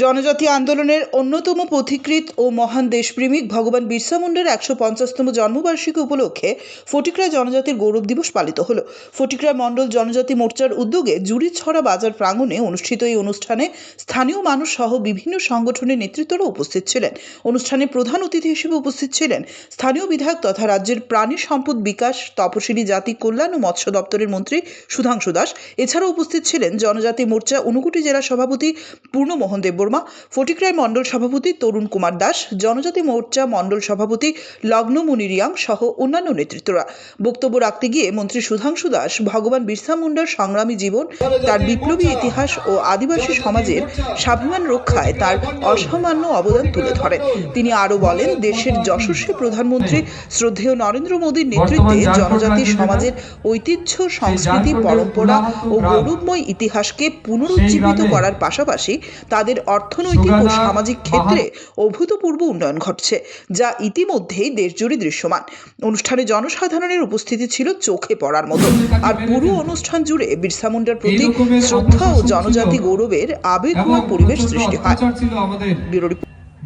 জনজাতি আন্দোলনের অন্যতম পথিকৃৎ ও মহান দেশপ্রেমিক ভগবান বিরসা মুন্ডার একশো পঞ্চাশতম জন্মবার্ষিকী উপলক্ষে ফটিকরা জনজাতির গৌরব দিবস পালিত হল। ফটিকরা মণ্ডল জনজাতি মোর্চার উদ্যোগে জুড়িছড়া বাজার প্রাঙ্গণে অনুষ্ঠিত এই অনুষ্ঠানে স্থানীয় মানুষ সহ বিভিন্ন সংগঠনের নেতৃত্বরা উপস্থিত ছিলেন। অনুষ্ঠানে প্রধান অতিথি হিসেবে উপস্থিত ছিলেন স্থানীয় বিধায়ক তথা রাজ্যের প্রাণী সম্পদ বিকাশ, তপশিলি জাতি কল্যাণ ও মৎস্য দপ্তরের মন্ত্রী সুধাংশু দাস। এছাড়াও উপস্থিত ছিলেন জনজাতি মোর্চা ঊনকোটি জেলা সভাপতি পূর্ণমোহন দেববর্মা ফটিকরায় মণ্ডল সভাপতি তরুণ কুমার দাস জনজাতি মোর্চা মণ্ডল সভাপতি লগ্নমণি রিয়াং সহ অন্যান্য নেতৃত্বরা। বক্তব্য রাখতে গিয়ে মন্ত্রী সুধাংশু দাস ভগবান বিরসা মুন্ডার সংগ্রামী জীবন তার বিপ্লবী ইতিহাস ও আদিবাসী সমাজের স্বাভিমান রক্ষায় তার অসামান্য অবদান তুলে ধরেন। তিনি আরও বলেন দেশের যশস্বী প্রধানমন্ত্রী শ্রদ্ধেয় নরেন্দ্র মোদীর নেতৃত্বে জনজাতি সমাজের ঐতিহ্য সংস্কৃতি পরম্পরা ও গৌরবময় ইতিহাসকে পুনরুজ্জীবিত করার পাশাপাশি তাদের অর্থনৈতিক ও সামাজিক ক্ষেত্রে অভূতপূর্ব উন্নয়ন ঘটছে যা ইতিমধ্যেই দেশজুড়ে দৃশ্যমান। অনুষ্ঠানে জনসাধারণের উপস্থিতি ছিল চোখে পড়ার মতো। আর পুরো অনুষ্ঠান জুড়ে বিরসা মুন্ডার প্রতি শ্রদ্ধা ও জনজাতি গৌরবের আবেগময় পরিবেশ সৃষ্টি হয়।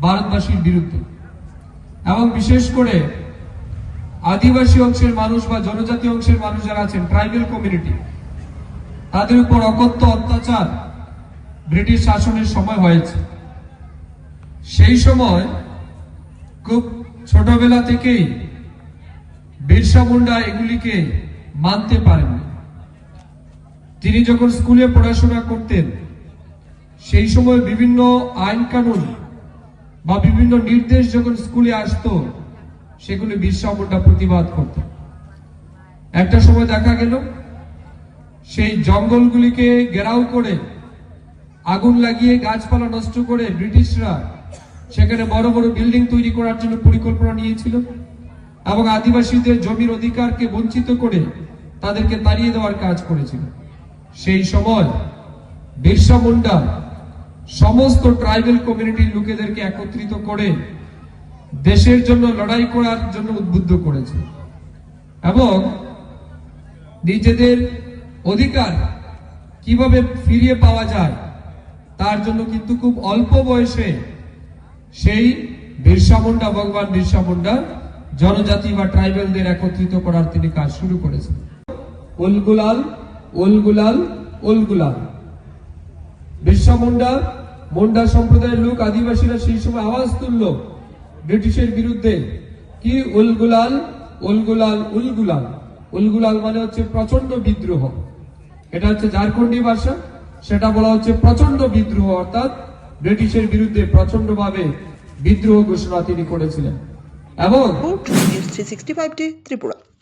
ভারতবাসীর বিরুদ্ধে। এবং বিশেষ করে আদিবাসী অংশের মানুষ বা জনজাতি অংশের মানুষ যারা আছেন ট্রাইবেল কমিউনিটি তাদের উপর অকথ্য অত্যাচার ব্রিটিশ শাসনের সময় হয়েছে। সেই সময় খুব ছোটবেলা থেকেই বিরসা মুন্ডা এগুলিকে মানতে পারেননি। তিনি যখন স্কুলে পড়াশোনা করতেন, সেই সময় বিভিন্ন আইন কানুন বা বিভিন্ন নির্দেশ যখন স্কুলে আসতো, সেগুলি বিরসা মুন্ডা প্রতিবাদ করত একটা সময় দেখা গেল, সেই জঙ্গলগুলিকে ঘেরাও করে আগুন লাগিয়ে গাছপালা নষ্ট করে ব্রিটিশরা সেখানে বড় বড় বিল্ডিং তৈরি করার জন্য পরিকল্পনা নিয়েছিল এবং আদিবাসীদের জমির অধিকারকে বঞ্চিত করে তাদেরকে তাড়িয়ে দেওয়ার কাজ করেছিল। সেই সময় বিরসা মুন্ডা সমস্ত ট্রাইবেল কমিউনিটির লোকেদেরকে একত্রিত করে দেশের জন্য লড়াই করার জন্য উদ্বুদ্ধ করেছে এবং নিজেদের অধিকার কীভাবে ফিরিয়ে পাওয়া যায় তার জন্য কিন্তু খুব অল্প বয়সে সেই বিরসা মুন্ডা, ভগবান বিরসা মুন্ডা জনজাতি বা ট্রাইবেলদের একত্রিত করার তিনি কাজ শুরু করেছেন। উলগুলাল উলগুলাল উলগুলাল বিরসা মুন্ডা মুন্ডা সম্প্রদায়ের লোক, আদিবাসীরা সেই সময় আওয়াজ তুলল ব্রিটিশের বিরুদ্ধে। কি উলগুলাল উলগুলাল উলগুলাল উলগুলাল মানে হচ্ছে প্রচণ্ড বিদ্রোহ। এটা হচ্ছে ঝাড়খণ্ডী ভাষা। সেটা বলা হচ্ছে প্রচণ্ড বিদ্রোহ, অর্থাৎ ব্রিটিশের বিরুদ্ধে প্রচণ্ড ভাবে বিদ্রোহ ঘোষণা তিনি করেছিলেন। এবং ত্রিপুরা।